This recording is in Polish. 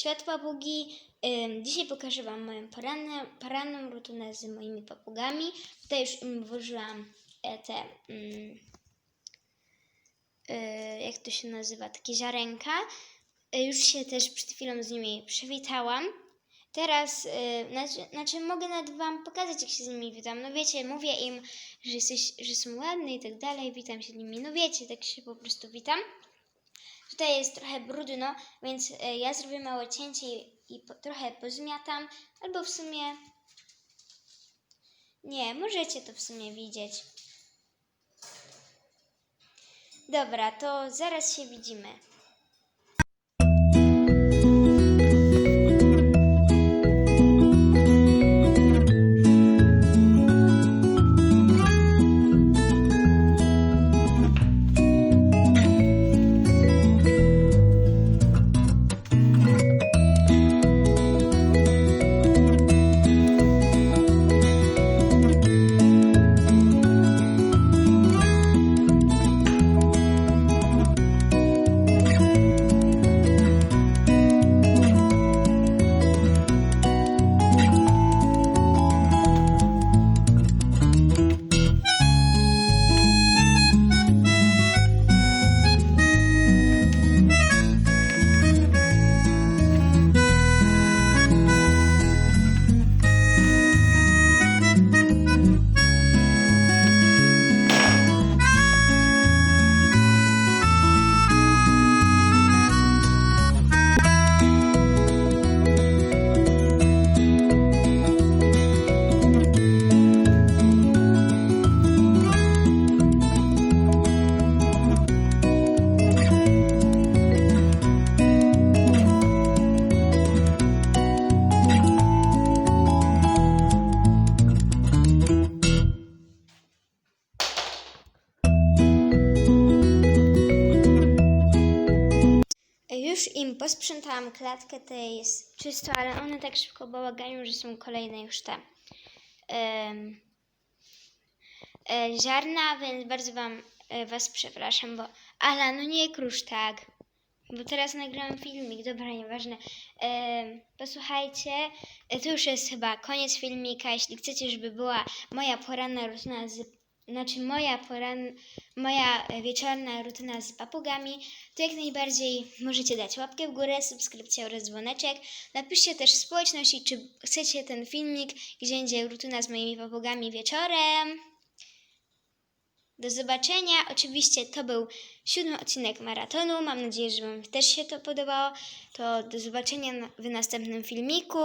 Światła Bugi. Dzisiaj pokażę Wam moją poranną, poranną rutynę z moimi papugami. Tutaj już im włożyłam e, te, mm, y, jak to się nazywa, takie ziarenka. Y, Już się też przed chwilą z nimi przywitałam. Teraz, znaczy, znaczy mogę nawet Wam pokazać, jak się z nimi witam. No wiecie, mówię im, że, jesteś, że są ładne i tak dalej, witam się z nimi. No wiecie, tak się po prostu witam. Tutaj jest trochę brudno, więc e, ja zrobię małe cięcie i, po, trochę pozmiatam, albo w sumie... Nie, możecie to w sumie widzieć. Dobra, to zaraz się widzimy. Już im posprzątałam klatkę, to jest czysto, ale one tak szybko bałagają, że są kolejne już te e, ziarna, więc bardzo wam, e, was przepraszam, bo Ala, no nie krusz tak, bo teraz nagrałam filmik, dobra, nieważne. Em, posłuchajcie, e, to już jest chyba koniec filmika, jeśli chcecie, żeby była moja poranna rutyna z znaczy moja poran, moja wieczorna rutyna z papugami, to jak najbardziej możecie dać łapkę w górę, subskrypcję oraz dzwoneczek. Napiszcie też w społeczności, czy chcecie ten filmik, gdzie będzie rutyna z moimi papugami wieczorem. Do zobaczenia. Oczywiście to był siódmy odcinek maratonu. Mam nadzieję, że Wam też się to podobało. To do zobaczenia w następnym filmiku.